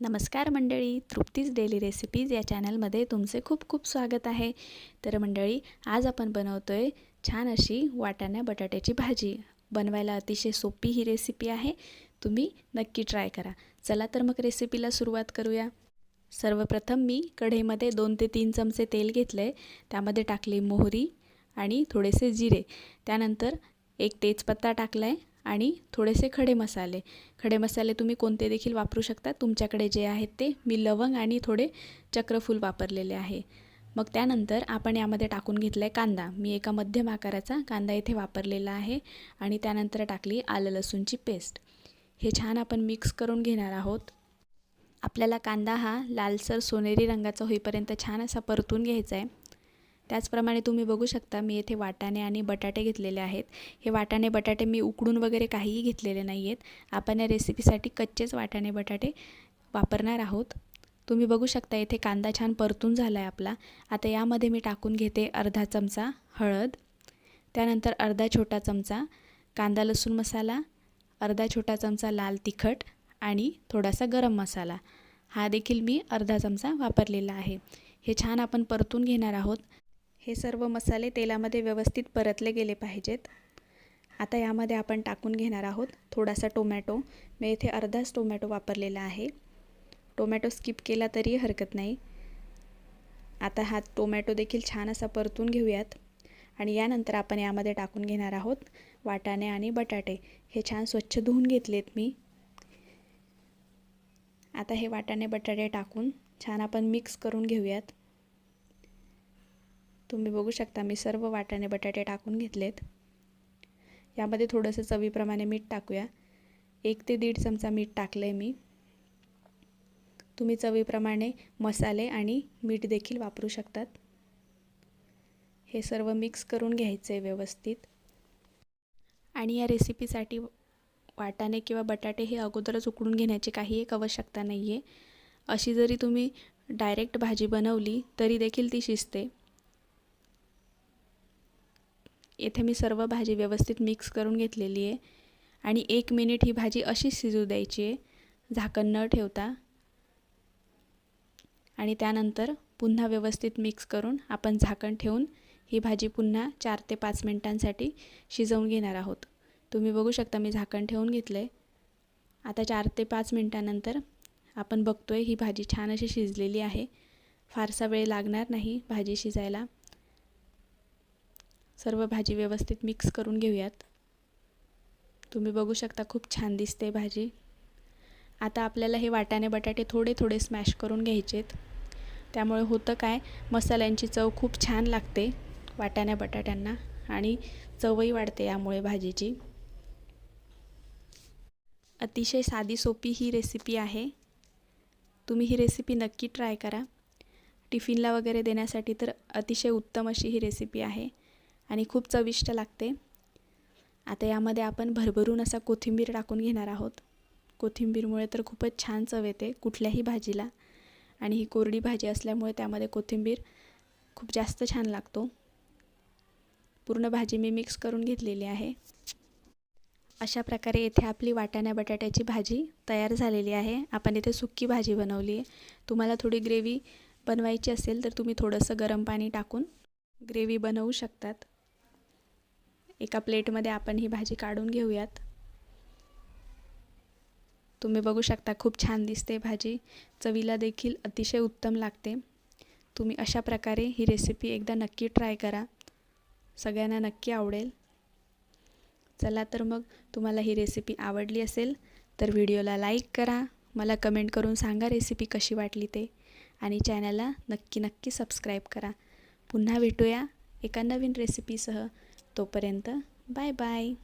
नमस्कार मंडळी Trupti's daily recipes या चॅनलमध्ये तुमचे खूप खूप स्वागत आहे. तर मंडळी आज आपण बनवतो आहे छान अशी वाटाण्या बटाट्याची भाजी. बनवायला अतिशय सोपी ही रेसिपी आहे. तुम्ही नक्की ट्राय करा. चला तर मग रेसिपीला सुरुवात करूया. सर्वप्रथम मी कढईमध्ये दोन ते तीन चमचे तेल घेतले त्यामध्ये टाकले मोहरी आणि थोडेसे जिरे. त्यानंतर एक तेजपत्ता टाकला आहे आणि थोडेसे खडे मसाले. खडे मसाले तुम्ही कोणते देखील वापरू शकता? तुमच्याकडे जे आहेत ते मी लवंग आणि थोडे चक्रफूल वापरलेले आहे. मग त्यानंतर आपण यामध्ये टाकून घेतला आहे कांदा. मी एका मध्यम आकाराचा कांदा इथे वापरलेला आहे आणि त्यानंतर टाकली आलं लसूणची पेस्ट. हे छान आपण मिक्स करून घेणार आहोत. आपल्याला कांदा हा लालसर सोनेरी रंगाचा होईपर्यंत छान असा परतून घ्यायचा आहे. त्याचप्रमाणे तुम्ही बघू शकता मी येथे वाटाणे आणि बटाटे घेतलेले आहेत. हे वाटाणे बटाटे मी उकडून वगैरे काहीही घेतलेले नाही आहेत आपण या रेसिपीसाठी कच्चेच वाटाणे बटाटे वापरणार आहोत. तुम्ही बघू शकता येथे कांदा छान परतून झाला आहे आपला. आता यामध्ये मी टाकून घेते अर्धा चमचा हळद त्यानंतर अर्धा छोटा चमचा कांदा लसूण मसाला अर्धा छोटा चमचा लाल तिखट आणि थोडासा गरम मसाला. हा देखील मी अर्धा चमचा वापरलेला आहे. हे छान आपण परतून घेणार आहोत. हे सर्व मसाले तेलामध्ये व्यवस्थित परतले गेले पाहिजेत. आता यामध्ये आपण टाकून घेणार आहोत थोडासा टोमॅटो. मी इथे अर्धाच टोमॅटो वापरलेला आहे. टोमॅटो स्किप केला तरी हरकत नाही. आता हा टोमॅटो देखील छान असा परतून घेऊयात. आणि यानंतर आपण यामध्ये टाकून घेणार आहोत वाटाणे आणि बटाटे. हे छान स्वच्छ धुवून घेतलेत मी. आता हे वाटाणे बटाटे टाकून छान आपण मिक्स करून घेऊयात. तुम्ही बघू शकता मी सर्व वाटाणे बटाटे टाकून घेतलेत. यामध्ये थोडंसं चवीप्रमाणे मीठ टाकूया. एक ते दीड चमचा मीठ टाकलं आहे मी. तुम्ही चवीप्रमाणे मसाले आणि मीठ देखील वापरू शकतात. हे सर्व मिक्स करून घ्यायचं आहे व्यवस्थित. आणि या रेसिपीसाठी वाटाणे किंवा बटाटे हे अगोदरच उकडून घेण्याची काही एक आवश्यकता नाही आहे अशी जरी तुम्ही डायरेक्ट भाजी बनवली तरी देखील ती शिजते. येथे मी सर्व भाजी व्यवस्थित मिक्स करून घेतलेली आहे. आणि एक मिनिट ही भाजी अशी शिजू द्यायची आहे. झाकण न ठेवता. आणि त्यानंतर पुन्हा व्यवस्थित मिक्स करून आपण झाकण ठेवून ही भाजी पुन्हा चार ते पाच मिनटांसाठी शिजवून घेणार आहोत. तुम्ही बघू शकता मी झाकण ठेवून घेतलं आहे आता चार ते पाच मिनटानंतर आपण बघतो आहे ही भाजी छान अशी शिजलेली आहे. फारसा वेळ लागणार नाही भाजी शिजायला. सर्व भाजी व्यवस्थित मिक्स करून घेऊयात. तुम्ही बघू शकता खूप छान दिसते भाजी. आता आपल्याला हे वाटाणे बटाटे थोडे थोडे स्मॅश करून घ्यायचेत. त्यामुळे होतं काय मसाल्यांची चव खूप छान लागते वाटाण्या बटाट्यांना आणि चवही वाढते यामुळे भाजीची. अतिशय साधी सोपी ही रेसिपी आहे. तुम्ही ही रेसिपी नक्की ट्राय करा. टिफिनला वगैरे देण्यासाठी तर अतिशय उत्तम अशी ही रेसिपी आहे. आणि खूप चविष्ट लागते. आता यामध्ये आपण भरभरून असा कोथिंबीर टाकून घेणार आहोत. कोथिंबीरमुळे तर खूपच छान चव येते कुठल्याही भाजीला. आणि ही कोरडी भाजी असल्यामुळे त्यामध्ये कोथिंबीर खूप जास्त छान लागतो. पूर्ण भाजी मी मिक्स करून घेतलेली आहे. अशा प्रकारे येथे आपली वाटाण्या बटाट्याची भाजी तयार झालेली आहे. आपण इथे सुक्की भाजी बनवली आहे. तुम्हाला थोडी ग्रेव्ही बनवायची असेल तर तुम्ही थोडंसं गरम पाणी टाकून ग्रेव्ही बनवू शकतात. एका प्लेटमध्ये आपण ही भाजी काढून घेऊयात. तुम्ही बघू शकता खूप छान दिसते भाजी. चवीला देखील अतिशय उत्तम लागते. तुम्ही अशा प्रकारे ही रेसिपी एकदा नक्की ट्राय करा. सगळ्यांना नक्की आवडेल. चला तर मग तुम्हाला ही रेसिपी आवडली असेल तर व्हिडिओला लाईक करा. मला कमेंट करून सांगा रेसिपी कशी वाटली ते. आणि चॅनलला नक्की नक्की सबस्क्राईब करा. पुन्हा भेटूया एका नवीन रेसिपीसह तोपर्यंत बाय बाय.